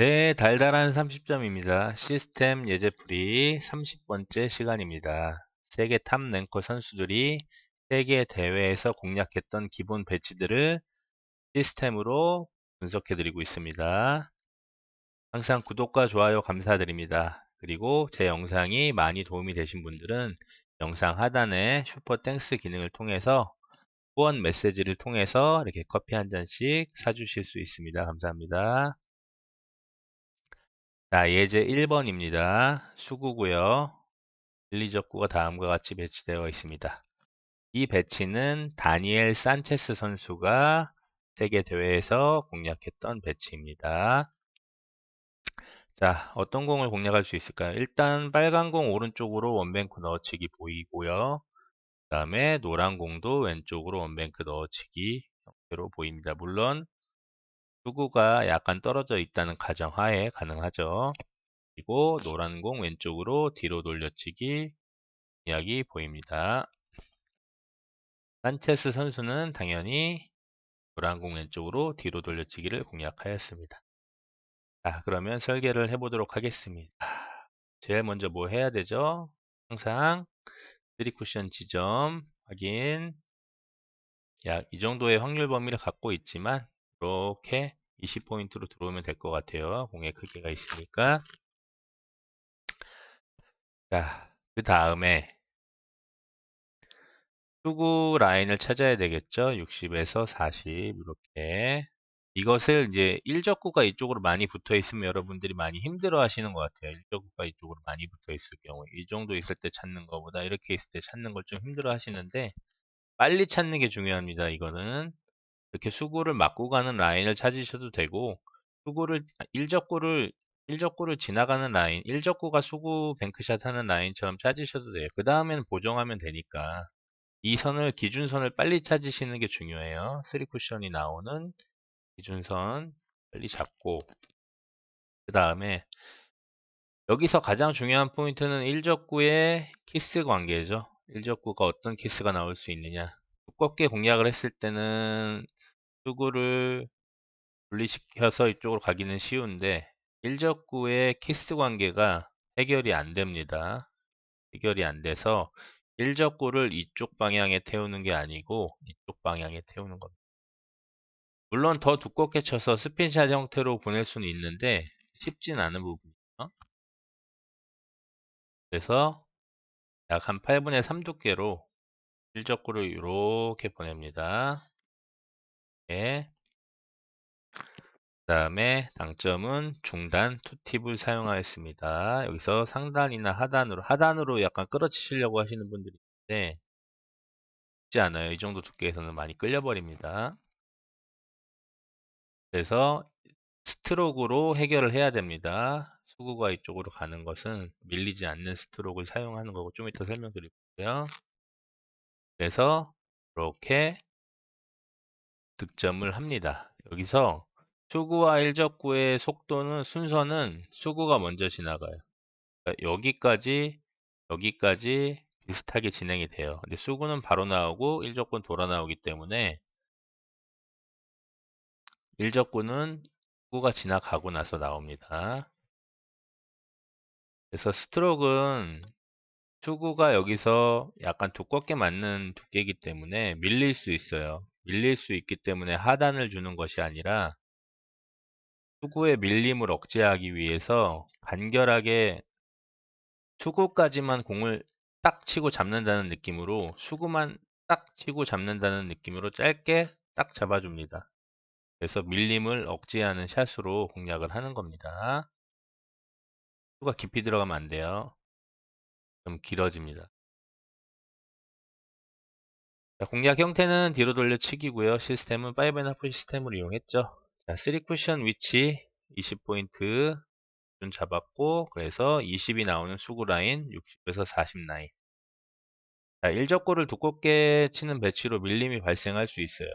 네, 달달한 30점입니다. 시스템 예제풀이 30번째 시간입니다. 세계 탑 랭커 선수들이 세계 대회에서 공략했던 기본 배치들을 시스템으로 분석해 드리고 있습니다. 항상 구독과 좋아요 감사드립니다. 그리고 제 영상이 많이 도움이 되신 분들은 영상 하단에 슈퍼 땡스 기능을 통해서 후원 메시지를 통해서 이렇게 커피 한 잔씩 사주실 수 있습니다. 감사합니다. 자, 예제 1번입니다. 수구고요. 일리적구가 다음과 같이 배치되어 있습니다. 이 배치는 다니엘 산체스 선수가 세계 대회에서 공략했던 배치입니다. 자, 어떤 공을 공략할 수 있을까요? 일단 빨간 공 오른쪽으로 원뱅크 넣어치기 보이고요. 그 다음에 노란 공도 왼쪽으로 원뱅크 넣어치기 형태로 보입니다. 물론 수구가 약간 떨어져 있다는 가정하에 가능하죠. 그리고 노란 공 왼쪽으로 뒤로 돌려치기 이야기 보입니다. 산체스 선수는 당연히 노란 공 왼쪽으로 뒤로 돌려치기를 공략하였습니다. 자, 그러면 설계를 해보도록 하겠습니다. 제일 먼저 뭐 해야 되죠? 항상 3쿠션 지점 확인 약 이 정도의 확률 범위를 갖고 있지만 이렇게 20포인트로 들어오면 될 것 같아요. 공의 크기가 있으니까. 자, 그 다음에 수구 라인을 찾아야 되겠죠. 60에서 40 이렇게 이것을 이제 일적구가 이쪽으로 많이 붙어 있으면 여러분들이 많이 힘들어 하시는 것 같아요. 일적구가 이쪽으로 많이 붙어 있을 경우에 이 정도 있을 때 찾는 것보다 이렇게 있을 때 찾는 걸 좀 힘들어 하시는데 빨리 찾는 게 중요합니다. 이거는 이렇게 수구를 막고 가는 라인을 찾으셔도 되고 수구를 아, 일적구를 일적구를 지나가는 라인, 일적구가 수구 뱅크샷 하는 라인처럼 찾으셔도 돼요. 그 다음에는 보정하면 되니까 이 선을 기준선을 빨리 찾으시는 게 중요해요. 3쿠션이 나오는 기준선 빨리 잡고 그 다음에 여기서 가장 중요한 포인트는 일적구의 키스 관계죠. 일적구가 어떤 키스가 나올 수 있느냐. 두껍게 공략을 했을 때는 수구를 분리시켜서 이쪽으로 가기는 쉬운데 일적구의 키스 관계가 해결이 안 됩니다. 해결이 안 돼서 일적구를 이쪽 방향에 태우는 게 아니고 이쪽 방향에 태우는 겁니다. 물론 더 두껍게 쳐서 스핀샷 형태로 보낼 수는 있는데 쉽진 않은 부분이죠. 그래서 약 한 8분의 3 두께로 일적구를 이렇게 보냅니다. 예. 그 다음에 당점은 중단 투팁을 사용하였습니다. 여기서 상단이나 하단으로 하단으로 약간 끌어치시려고 하시는 분들이 있는데 쉽지 않아요. 이 정도 두께에서는 많이 끌려버립니다. 그래서 스트로크로 해결을 해야 됩니다. 수구가 이쪽으로 가는 것은 밀리지 않는 스트로크를 사용하는 거고 좀 이따 설명드리고요. 그래서 이렇게 득점을 합니다. 여기서 수구와 일적구의 속도는 순서는 수구가 먼저 지나가요. 그러니까 여기까지 여기까지 비슷하게 진행이 돼요. 근데 수구는 바로 나오고 일적구는 돌아 나오기 때문에 일적구는 수구가 지나가고 나서 나옵니다. 그래서 스트로크는 수구가 여기서 약간 두껍게 맞는 두께이기 때문에 밀릴 수 있어요. 밀릴 수 있기 때문에 하단을 주는 것이 아니라 수구의 밀림을 억제하기 위해서 간결하게 수구까지만 공을 딱 치고 잡는다는 느낌으로 수구만 딱 치고 잡는다는 느낌으로 짧게 딱 잡아줍니다. 그래서 밀림을 억제하는 샷으로 공략을 하는 겁니다. 수가 깊이 들어가면 안 돼요. 좀 길어집니다. 자, 공략 형태는 뒤로 돌려치기고요. 시스템은 5&1 시스템을 이용했죠. 자, 3쿠션 위치 20포인트 준 잡았고 그래서 20이 나오는 수구 라인 60에서 40 라인 자, 일적구를 두껍게 치는 배치로 밀림이 발생할 수 있어요.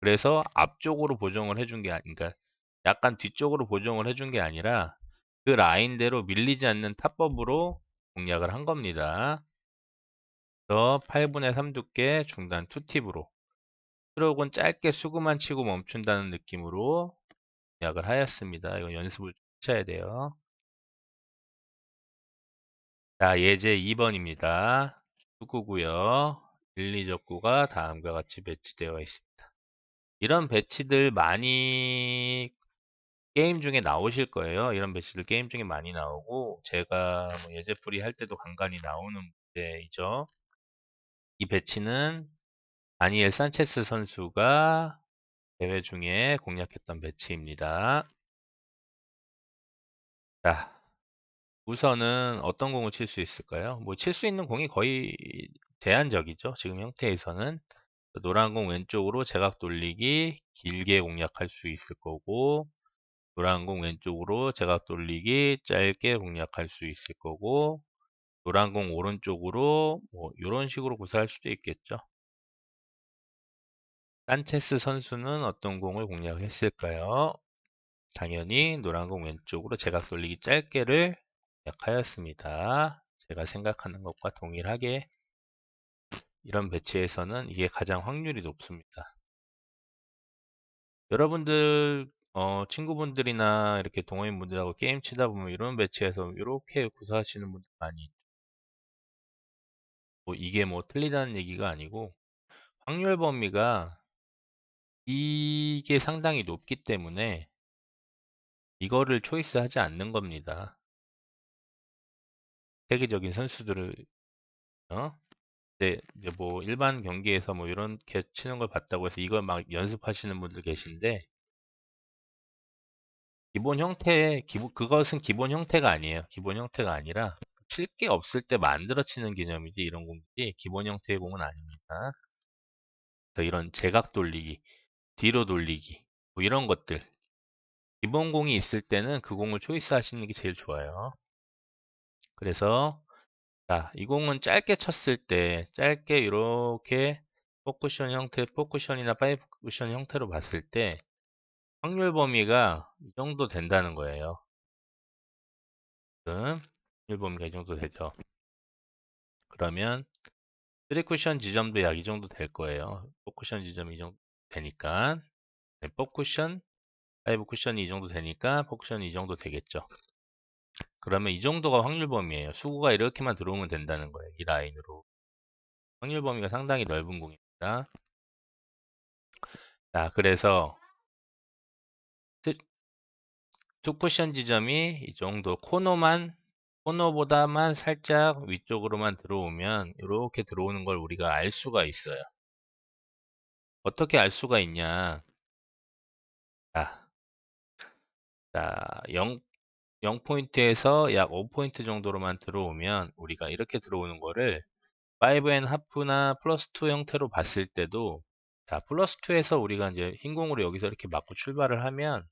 그래서 앞쪽으로 보정을 해준 게 아니니까 그러니까 약간 뒤쪽으로 보정을 해준 게 아니라 그 라인대로 밀리지 않는 탑법으로 공략을 한 겁니다. 그래서 8분의 3 두께 중단 투팁으로 스트로크는 짧게 수구만 치고 멈춘다는 느낌으로 약을 하였습니다. 이거 연습을 찾아야 돼요. 자, 예제 2번입니다. 축구고요. 1, 2적구가 다음과 같이 배치되어 있습니다. 이런 배치들 많이 게임 중에 나오실 거예요. 이런 배치들 게임 중에 많이 나오고 제가 뭐 예제풀이 할 때도 간간히 나오는 문제이죠. 이 배치는 다니엘 산체스 선수가 대회 중에 공략했던 배치입니다. 자, 우선은 어떤 공을 칠 수 있을까요? 뭐 칠 수 있는 공이 거의 제한적이죠. 지금 형태에서는 노란 공 왼쪽으로 제각 돌리기 길게 공략할 수 있을 거고 노란 공 왼쪽으로 제각 돌리기 짧게 공략할 수 있을 거고 노란 공 오른쪽으로 뭐 이런 식으로 구사할 수도 있겠죠. 산체스 선수는 어떤 공을 공략했을까요? 당연히 노란 공 왼쪽으로 제각 돌리기 짧게를 공략하였습니다. 제가 생각하는 것과 동일하게 이런 배치에서는 이게 가장 확률이 높습니다. 여러분들 어, 친구분들이나 이렇게 동호인분들하고 게임 치다 보면 이런 배치에서 이렇게 구사하시는 분들 많이 있죠. 뭐 이게 뭐 틀리다는 얘기가 아니고 확률 범위가 이게 상당히 높기 때문에 이거를 초이스 하지 않는 겁니다. 세계적인 선수들을 어? 네, 이제 뭐 일반 경기에서 뭐 이렇게 치는 걸 봤다고 해서 이걸 막 연습하시는 분들 계신데 기본 형태 기본 그것은 기본 형태가 아니에요. 기본 형태가 아니라 칠 게 없을 때 만들어 치는 개념이지 이런 공들이 기본 형태의 공은 아닙니다. 이런 제각 돌리기, 뒤로 돌리기 뭐 이런 것들 기본 공이 있을 때는 그 공을 초이스 하시는 게 제일 좋아요. 그래서 자, 이 공은 짧게 쳤을 때 짧게 이렇게 포쿠션 형태, 포쿠션이나 파이브 쿠션 형태로 봤을 때 확률 범위가 이 정도 된다는 거예요. 지금 확률 범위가 이 정도 되죠. 그러면 3쿠션 지점도 약 이 정도 될 거예요. 4쿠션 지점이 이 정도 되니까 네, 4쿠션, 5쿠션이 이 정도 되니까 4쿠션이 이 정도 되겠죠. 그러면 이 정도가 확률 범위예요. 수구가 이렇게만 들어오면 된다는 거예요. 이 라인으로. 확률 범위가 상당히 넓은 공입니다. 자, 그래서 투쿠션 지점이 이 정도 코너만 코너보다만 살짝 위쪽으로만 들어오면 이렇게 들어오는 걸 우리가 알 수가 있어요. 어떻게 알 수가 있냐? 자, 자 0, 0포인트에서 약 5포인트 정도로만 들어오면 우리가 이렇게 들어오는 거를 5앤 하프나 플러스 2 형태로 봤을 때도 자 플러스 2에서 우리가 이제 흰 공으로 여기서 이렇게 맞고 출발을 하면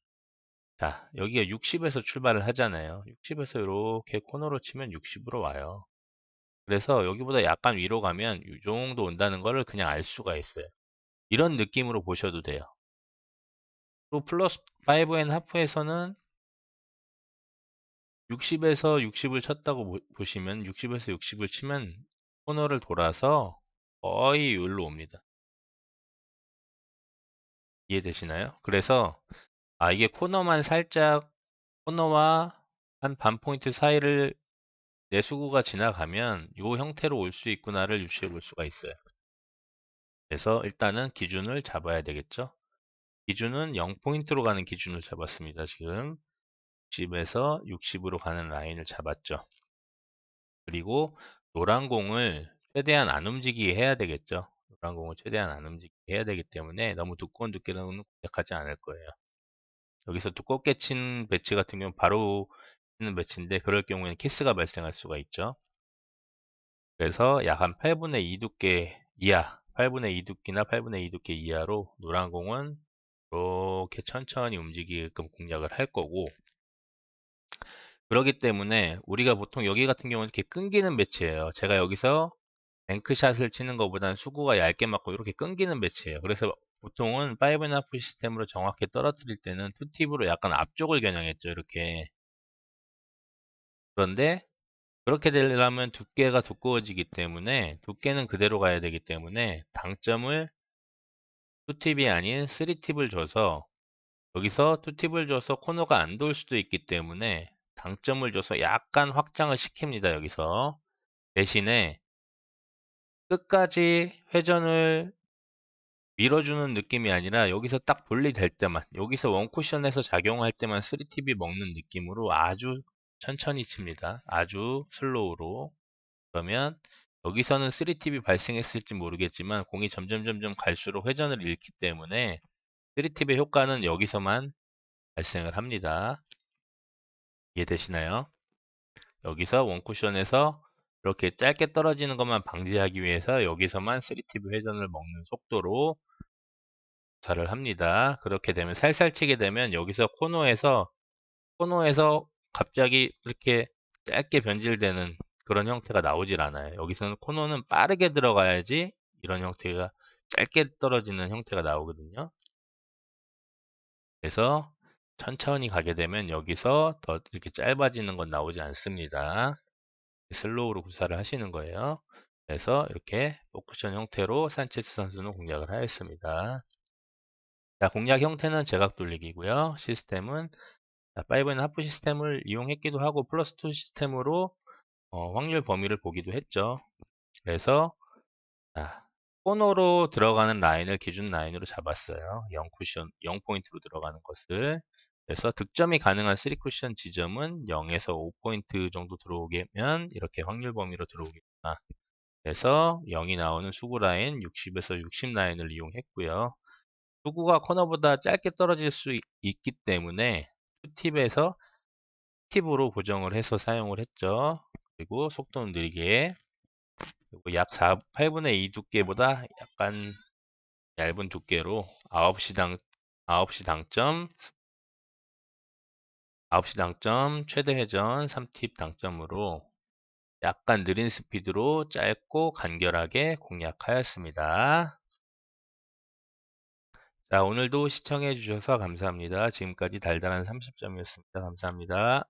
자 여기가 60에서 출발을 하잖아요. 60에서 이렇게 코너로 치면 60으로 와요. 그래서 여기보다 약간 위로 가면 이 정도 온다는 거를 그냥 알 수가 있어요. 이런 느낌으로 보셔도 돼요. 또 플러스 5앤 하프에서는 60에서 60을 쳤다고 보시면 60에서 60을 치면 코너를 돌아서 거의 여기로 옵니다. 이해되시나요? 그래서 아 이게 코너만 살짝 코너와 한 반 포인트 사이를 내수구가 지나가면 이 형태로 올 수 있구나를 유추해 볼 수가 있어요. 그래서 일단은 기준을 잡아야 되겠죠. 기준은 0포인트로 가는 기준을 잡았습니다. 지금 60에서 60으로 가는 라인을 잡았죠. 그리고 노란 공을 최대한 안 움직이게 해야 되겠죠. 노란 공을 최대한 안 움직이게 해야 되기 때문에 너무 두꺼운 두께는 공략하지 않을 거예요. 여기서 두껍게 친 배치 같은 경우는 바로 치는 배치인데 그럴 경우에는 키스가 발생할 수가 있죠. 그래서 약 한 8분의 2 두께 이하 8분의 2 두께나 8분의 2 두께 이하로 노란 공은 이렇게 천천히 움직이게끔 공략을 할 거고 그렇기 때문에 우리가 보통 여기 같은 경우는 이렇게 끊기는 배치예요. 제가 여기서 뱅크샷을 치는 것보다는 수구가 얇게 맞고 이렇게 끊기는 배치예요. 그래서 보통은 5&1 시스템으로 정확히 떨어뜨릴 때는 투팁으로 약간 앞쪽을 겨냥했죠. 이렇게. 그런데 그렇게 되려면 두께가 두꺼워지기 때문에 두께는 그대로 가야 되기 때문에 당점을 2팁이 아닌 3팁을 줘서 여기서 투팁을 줘서 코너가 안 돌 수도 있기 때문에 당점을 줘서 약간 확장을 시킵니다. 여기서 대신에 끝까지 회전을 밀어주는 느낌이 아니라 여기서 딱 분리될 때만 여기서 원쿠션에서 작용할 때만 3팁이 먹는 느낌으로 아주 천천히 칩니다. 아주 슬로우로 그러면 여기서는 3팁이 발생했을지 모르겠지만 공이 점점 점점 갈수록 회전을 잃기 때문에 3팁의 효과는 여기서만 발생을 합니다. 이해되시나요? 여기서 원쿠션에서 이렇게 짧게 떨어지는 것만 방지하기 위해서 여기서만 3팁 회전을 먹는 속도로 자를 합니다. 그렇게 되면 살살 치게 되면 여기서 코너에서 코너에서 갑자기 이렇게 짧게 변질되는 그런 형태가 나오질 않아요. 여기서는 코너는 빠르게 들어가야지 이런 형태가 짧게 떨어지는 형태가 나오거든요. 그래서 천천히 가게 되면 여기서 더 이렇게 짧아지는 건 나오지 않습니다. 슬로우로 구사를 하시는 거예요. 그래서 이렇게 포쿠션 형태로 산체스 선수는 공략을 하였습니다. 자, 공략 형태는 제각 돌리기고요. 시스템은 자, 5는 하프 시스템을 이용했기도 하고 플러스 2 시스템으로 어, 확률 범위를 보기도 했죠. 그래서 자, 코너로 들어가는 라인을 기준 라인으로 잡았어요. 0 쿠션, 0 포인트로 들어가는 것을. 그래서 득점이 가능한 3 쿠션 지점은 0에서 5 포인트 정도 들어오면 이렇게 확률 범위로 들어오겠구나. 그래서 0이 나오는 수구 라인 60에서 60 라인을 이용했고요. 수구가 코너보다 짧게 떨어질 수 있기 때문에 팁에서 팁으로 보정을 해서 사용을 했죠. 그리고 속도는 느리게 약 4, 8분의 2 두께보다 약간 얇은 두께로 9시 당 9시 당점 9시 당점 최대 회전 3팁 당점으로 약간 느린 스피드로 짧고 간결하게 공략하였습니다. 자, 오늘도 시청해 주셔서 감사합니다. 지금까지 달달한 30점이었습니다. 감사합니다.